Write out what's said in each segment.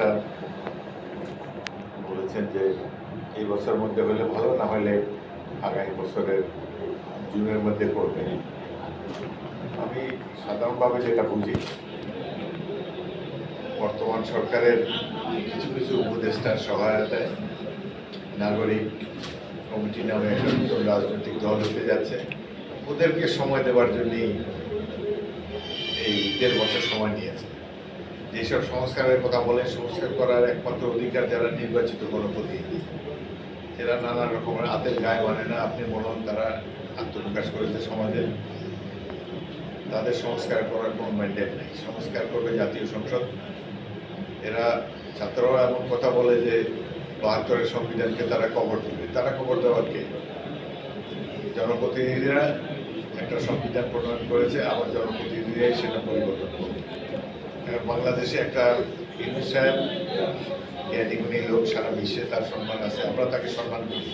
উপদেষ্টা বলেছেন যে এই বছরের মধ্যে হলে ভালো, না হলে আগামী বছরের জুনের মধ্যে করবেন আমি সাধারণভাবে যেটা বুঝি, বর্তমান সরকারের কিছু কিছু উপদেষ্টার সহায়তায় নাগরিক কমিটি নামে একটা রাজনৈতিক দল হতে যাচ্ছে। ওদেরকে সময় দেওয়ার জন্যই এই দেড় বছর সময় নিয়েছে। যেসব সংস্কারের কথা বলে সংস্কার করার একমাত্র অধিকার যারা নির্বাচিত গণপ্রতিনিধি, এরা নানা রকমের হাতের গায়ে মানে না, আপনি বলুন তারা আত্মপ্রকাশ করেছে সমাজে। তাদের সংস্কার করার কোনো ম্যান্ডেট নেই। সংস্কার করবে জাতীয় সংসদ। এরা ছাত্ররা এমন কথা বলে যে বাহাত্তরের সংবিধানকে তারা কবর দেবে। তারা কবর দেওয়ার কে? জনপ্রতিনিধিরা একটা সংবিধান প্রণয়ন করেছে, আবার জনপ্রতিনিধিরাই সেটা পরিবর্তন করবে। বাংলাদেশে একটা জ্ঞানীগুণী লোক সারা বিশ্বে তার সম্মান আছে, আমরা তাকে সম্মান করি।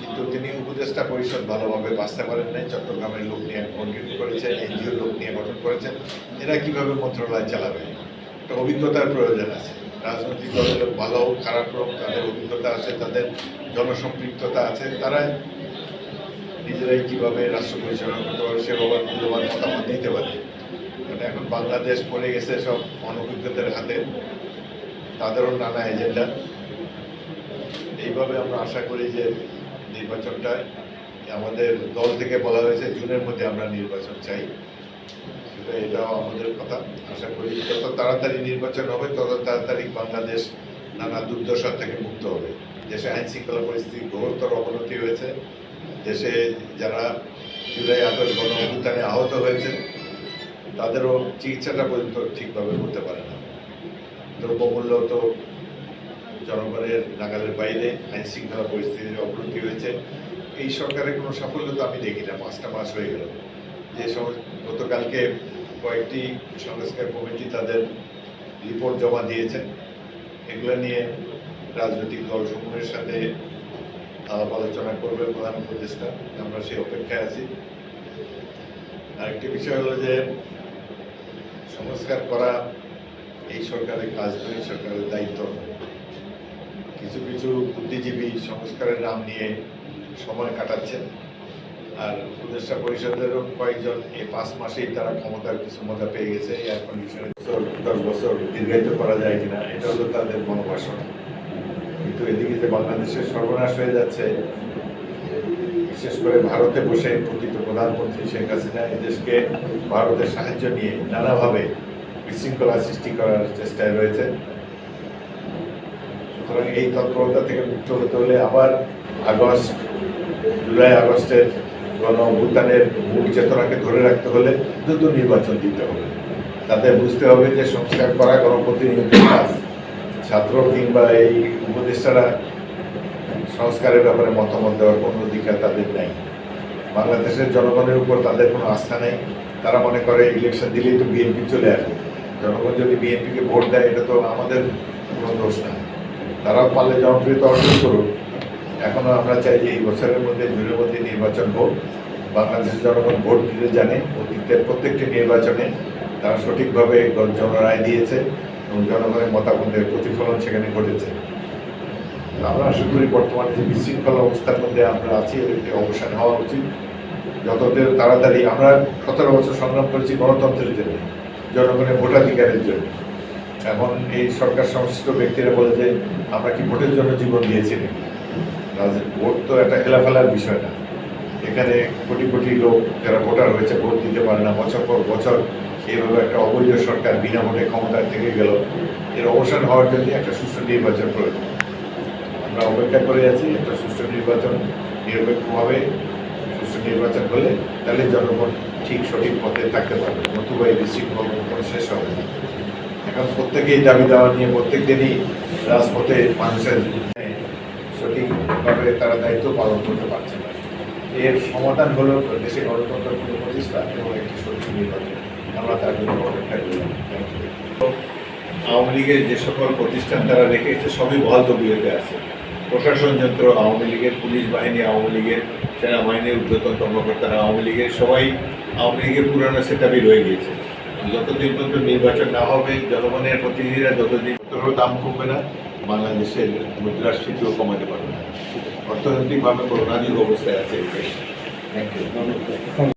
কিন্তু তিনি উপদেষ্টা পরিষদ ভালোভাবে বাঁচতে পারেন নাই, চট্টগ্রামের লোক নিয়ে গঠন করেছেন এনজিও লোক নিয়ে গঠন করেছেন। এরা কীভাবে মন্ত্রণালয় চালাবে? একটা অভিজ্ঞতার প্রয়োজন আছে। রাজনৈতিক দলের লোক ভালো হোক, খারাপ হোক, তাদের অভিজ্ঞতা আছে, তাদের জনসম্পৃক্ততা আছে, তারা নিজেরাই কীভাবে রাষ্ট্র পরিচালনা করতে পারে সেভাবে মূল্যবান মতামত দিতে পারে। এখন বাংলাদেশ পড়ে গেছে সব অনভিজ্ঞতার হাতে। তাদেরও নানা এজেন্ডা। এইভাবে আমরা আশা করি যে নির্বাচনটা আমাদের দল থেকে বলা হয়েছে, জুনের মধ্যে আমরা নির্বাচন চাই। এটাও আমাদের কথা। আশা করি যত তাড়াতাড়ি নির্বাচন হবে, তত তাড়াতাড়ি বাংলাদেশ নানা দুর্দশা থেকে মুক্ত হবে। দেশে আইন শৃঙ্খলা পরিস্থিতি ঘোরতর অবনতি হয়েছে। দেশে যারা জুলাই আগস্ট গণ আহত হয়েছে তাদেরও চিকিৎসাটা পর্যন্ত ঠিকভাবে করতে পারে না। দ্রব্যমূল্য তো জনগণের নাগালের বাইরে আইন শৃঙ্খলা পরিস্থিতির অবনতি হয়েছে। এই সরকারের কোনো সাফল্য তো আমি দেখি না পাঁচটা মাস হয়ে গেল। যে গতকালকে কয়েকটি সংস্কার কমিটি তাদের রিপোর্ট জমা দিয়েছেন এগুলো নিয়ে রাজনৈতিক দলসমূহের সাথে আলাপ আলোচনা করবে প্রধান উপদেষ্টা। আমরা সেই অপেক্ষায় আছি। আরেকটি বিষয় হলো যে সংস্কার করা, এই সরকারের কাজ নয় সরকারের দায়িত্ব। কিছু কিছু বুদ্ধিজীবী সংস্কারের নাম নিয়ে সময় কাটাচ্ছেন। আর উপদেষ্টা পরিষদেরও কয়েকজন এই পাঁচ মাসেই তারা ক্ষমতার কিছু মজা পেয়ে গেছে এয়ার কন্ডিশনের দশ বছর দীর্ঘায়িত করা যায় কিনা, এটা হলো তাদের মনোবাসনা। কিন্তু এদিকে যে বাংলাদেশের সর্বনাশ হয়ে যাচ্ছে, বিশেষ করে ভারতে বসে প্রকৃত প্রধানমন্ত্রী শেখ হাসিনা এই দেশকে ভারতের সাহায্য নিয়ে নানাভাবে বিশৃঙ্খলা সৃষ্টি করার চেষ্টায় রয়েছে। সুতরাং এই তৎপরতা থেকে মুক্ত হতে হলে আবার আগস্ট, জুলাই আগস্টের গণ অভ্যুত্থানের মূল চেতনাকে ধরে রাখতে হলে দ্রুত নির্বাচন দিতে হবে। তাদের বুঝতে হবে যে সংস্কার করা গণপ্রতিনিধির কাজ। ছাত্র কিংবা এই উপদেষ্টারা সংস্কারের ব্যাপারে মতামত দেওয়ার কোনো অধিকার তাদের নাই। বাংলাদেশের জনগণের উপর তাদের কোনো আস্থা নেই। তারা মনে করে ইলেকশন দিলেই তো বিএনপি চলে আসবে। জনগণ যদি বিএনপিকে ভোট দেয়, এটা তো আমাদের কোনো দোষ না। তারাও পারলে জনপ্রিয়তা অর্জন করুক। এখনও আমরা চাই যে এই বছরের মধ্যে জুনের মধ্যে নির্বাচন হোক। বাংলাদেশের জনগণ ভোট দিতে জানে, অতীতের প্রত্যেকটি নির্বাচনে তারা সঠিকভাবে জনরায় দিয়েছে এবং জনগণের মতামতের প্রতিফলন সেখানে ঘটেছে। আমরা আশা করি বর্তমানে যে বিশৃঙ্খলা অবস্থার মধ্যে আমরা আছি একটি অবসান হওয়া উচিত। যতদের তাড়াতাড়ি আমরা সতেরো বছর সংগ্রাম করেছি গণতন্ত্রের জন্য, জনগণের ভোটাধিকারের জন্য। এখন এই সরকার সংশ্লিষ্ট ব্যক্তিরা বলে যে, আমরা কি ভোটের জন্য জীবন দিয়েছি নাকি? ভোট তো একটা হেলাফেলার বিষয় না। এখানে কোটি কোটি লোক, যারা ভোটার হয়েছে, ভোট দিতে পারে না, বছর পর বছর এইভাবে একটা অবৈধ সরকার বিনা ভোটে ক্ষমতায় থেকে গেল। এর অবসান হওয়ার জন্য একটা সুষ্ঠু নির্বাচন প্রয়োজন। আমরা অপেক্ষা করে আছি একটা সুষ্ঠু নির্বাচন নিরপেক্ষভাবে সুষ্ঠু নির্বাচন হলে তাহলে জনগণ ঠিক সঠিক পথে থাকতে পারবে। নতুবা এই বিশৃঙ্খল শেষ হবে এখন প্রত্যেকেই দাবি দেওয়া নিয়ে প্রত্যেক দিনই রাজপথে মানুষের সঠিকভাবে তারা দায়িত্ব পালন করতে পারছে না। এর সমাধান হলো দেশে গণতন্ত্র প্রতিষ্ঠা এবং একটি সত্যি নির্বাচন। আমরা তার জন্য অপেক্ষা করি। আওয়ামী লীগের যে সকল প্রতিষ্ঠান তারা রেখেছে, সবই বহাল তবিয়তে আছে। প্রশাসন যন্ত্র, আওয়ামী লীগের, পুলিশ বাহিনী, আওয়ামী লীগের সেনাবাহিনীর ঊর্ধ্বতন কর্মকর্তারা, আওয়ামী লীগের, সবাই আওয়ামী লীগের পুরানো সেটাপই রয়ে গিয়েছে। যতদিন পর্যন্ত নির্বাচন না হবে, জনগণের প্রতিনিধিরা যতদিন দাম কমবে না, বাংলাদেশের মুদ্রাস্ফীতিও কমাতে পারবে না। অর্থনৈতিকভাবে করোনাজীব অবস্থায় আছে থ্যাংক ইউ